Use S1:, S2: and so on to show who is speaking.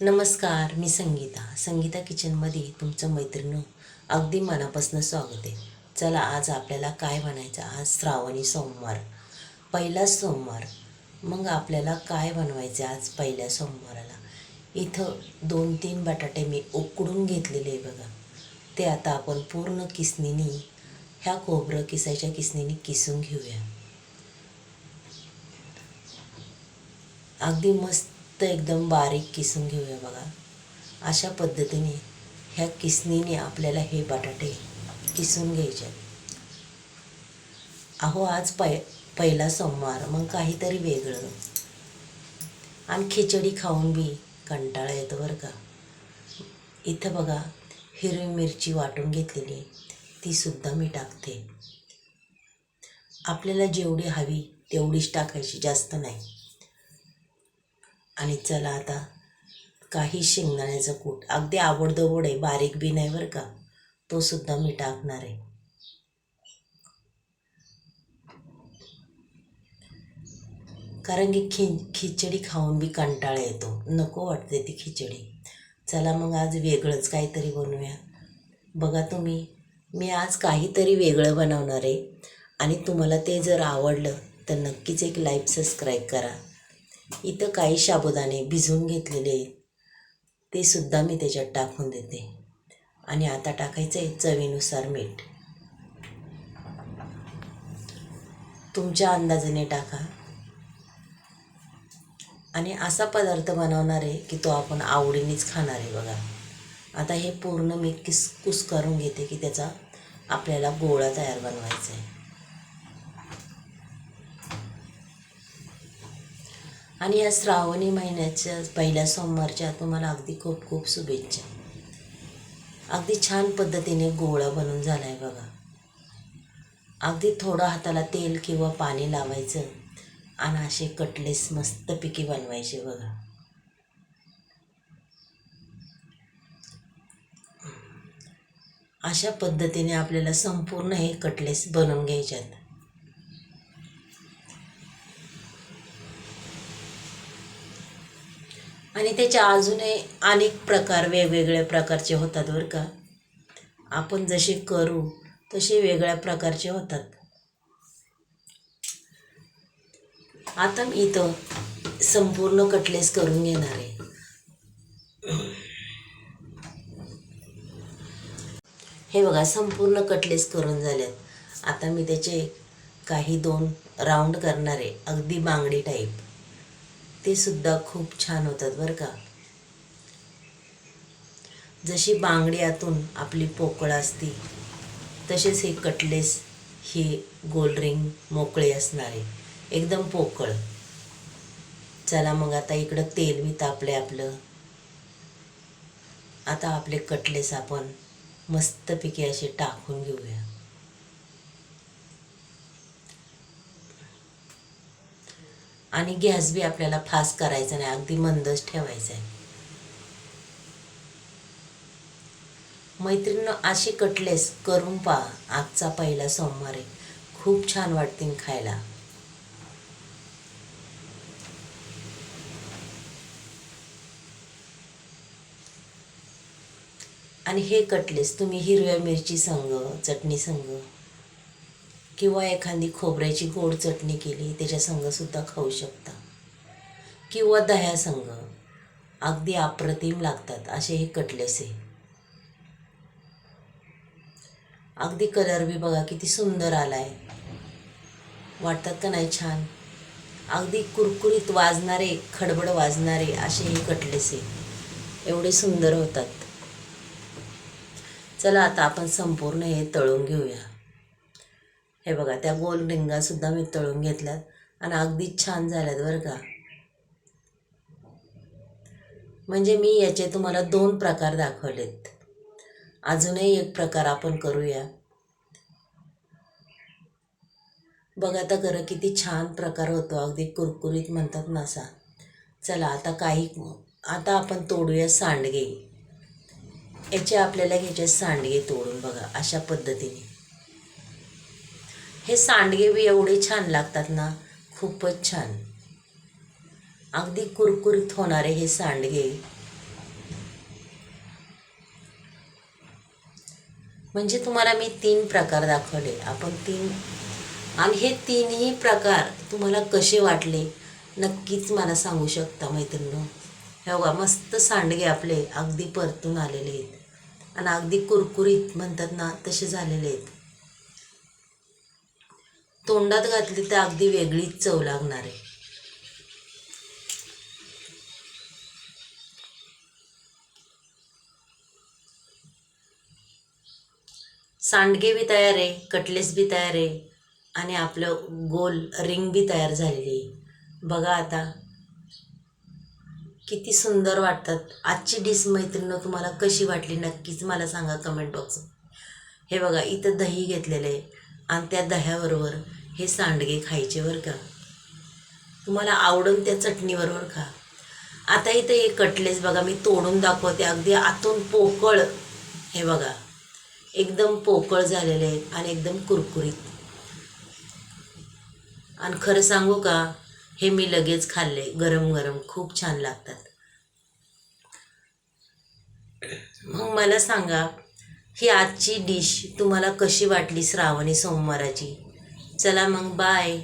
S1: नमस्कार मी संगीता. संगीता किचनमध्ये तुमचं मैत्रिणी. अगदी मनापासून स्वागत आहे. चला आज आपल्याला काय बनायचं? आज श्रावणी सोमवार. पहिला सोमवार. मग आपल्याला काय बनवायचं आज पहिल्या सोमवाराला? इथं दोन तीन बटाटे मी उकडून घेतलेले आहे बघा. ते आता आपण पूर्ण किसनीनी ह्या खोबरं किसायच्या किसणीनी किसून घेऊया. अगदी मस्त एकदम बारीक किसून घेऊया बघा. अशा पद्धतीने ह्या किसणीने आपल्याला हे बटाटे किसून घ्यायचे. अहो आज पै पहिला सोमवार मग काहीतरी वेगळं. आणि खिचडी खाऊन बी कंटाळा येतो बरं का. इथं बघा हिरवी मिरची वाटून घेतलेली ती सुद्धा मी टाकते. आपल्याला जेवढी हवी तेवढीच टाकायची जास्त नाही. आणि चला आता काही शेंगदाण्याचं कूट. अगदी आवडदवड आहे बारीक बी नाही बरं का. तो सुद्धा मी टाकणार आहे. कारण की खि खिचडी खाऊन बी कंटाळा येतो. नको वाटते ती खिचडी. चला मग आज वेगळंच काहीतरी बनवूया. बघा तुम्ही मी आज काहीतरी वेगळं बनवणार आहे. आणि तुम्हाला ते जर आवडलं तर नक्कीच एक लाईक सबस्क्राईब करा. इथं काही साबुदाणे भिजवून घेतलेले आहेत. ते सुद्धा मी त्याच्यात टाकून देते. आणि आता टाकायचं आहे चवीनुसार मीठ. तुमच्या अंदाजाने टाका. आणि असा पदार्थ बनवणार आहे की तो आपण आवडीनेच खाणार आहे बघा. आता हे पूर्ण मी किस कुस करून घेते की त्याचा आपल्याला गोळा तयार बनवायचा आहे. आणि या श्रावणी महिन्याच्या पहिल्या सोमवारच्या तुम्हाला अगदी खूप खूप शुभेच्छा. अगदी छान पद्धतीने गोळा बनून झाला आहे बघा. अगदी थोडं हाताला तेल किंवा पाणी लावायचं आणि असे कटलेस मस्तपैकी बनवायचे बघा. अशा पद्धतीने आपल्याला संपूर्ण हे कटलेस बनवून घ्यायच्यात. आणि त्याच्या अजूनही अनेक प्रकार वेगवेगळ्या प्रकारचे होतात बरं का. आपण जसे करू तसे वेगळ्या प्रकारचे होतात. आता मी इथं संपूर्ण कटलेस करून घेणार आहे. हे बघा संपूर्ण कटलेस करून झालेत आता मी त्याचे काही दोन राऊंड करणार आहे. अगदी बांगडी टाईप ते सुद्धा खूप छान होतात बरं का. जशी बांगडी आतून आपली पोकळ असती तसेच हे कटलेस ही गोल रिंग मोकळे असणारे एकदम पोकळ. चला मग आता इकडं तेल मी तापले आपलं. आता आपले कटलेस आपण मस्तपैकी असे टाकून घेऊया. आणि गॅस बी आपल्याला फास्ट करायचा नाही अगदी मंदच ठेवायचा आहे. मैत्रिणीनं असे कटलेस करून पहा आजचा पहिला सोमवार आहे. खूप छान वाटतील खायला. आणि हे कटलेस तुम्ही हिरव्या मिरची संग चटणी संग किंवा एखादी खोबऱ्याची गोड चटणी केली त्याच्या खाऊ शकता. किंवा दह्या संग. अगदी अप्रतिम लागतात असे हे कटलेस आहे अगदी कलर बी बघा किती सुंदर आलाय. वाटतात का नाही छान? अगदी कुरकुरीत वाजणारे खडबड वाजणारे असे हे कटलेस एवढे सुंदर होतात. चला आता आपण संपूर्ण हे तळून घेऊया. हे बघा त्या गोल रिंगासुद्धा मी तळून घेतल्यात आणि अगदी छान झाल्यात बरं का. म्हणजे मी याचे तुम्हाला दोन प्रकार दाखवलेत. अजूनही एक प्रकार आपण करूया. बघा आता खरं किती छान प्रकार होतो. अगदी कुरकुरीत म्हणतात ना असा. चला आता काही आता आपण तोडूया सांडगे. याचे आपल्याला घ्यायचे सांडगे तोडून बघा अशा पद्धतीने. हे सांडगे बी एवढे छान लागतात ना खूपच छान. अगदी कुरकुरीत होणारे हे सांडगे. म्हणजे तुम्हाला मी तीन प्रकार दाखवले. आपण तीन आणि हे तीनही प्रकार तुम्हाला कसे वाटले नक्कीच मला सांगू शकता मैत्रिणी हे बघा मस्त सांडगे आपले अगदी परतून आलेले आहेत. आणि अगदी कुरकुरीत म्हणतात ना तसे झालेले आहेत. तोंडात घातली तर अगदी वेगळीच चव लागणार आहे. सांडगे बी तयार आहे कटलेस बी तयार आहे आणि आपलं गोल रिंग बी तयार झालेली आहे. बघा आता किती सुंदर वाटतात. आजची डिश मैत्रिणी तुम्हाला कशी वाटली नक्कीच मला सांगा कमेंट बॉक्स हे बघा इथं दही घेतलेलं आहे. आणि त्या दह्याबरोबर हे सांडगे खायचे बरं का. तुम्हाला आवडून त्या चटणीबरोबर खा. आता इथं हे कटलेस बघा मी तोडून दाखवते. अगदी आतून पोकळ. हे बघा एकदम पोकळ झालेले आहेत आणि एकदम कुरकुरीत. आणि खरं सांगू का हे मी लगेच खाल्ले. गरम गरम खूप छान लागतात. मग मला सांगा ही आजची डिश तुम्हाला कशी वाटली श्रावणी सोमवाराची? चला मग बाय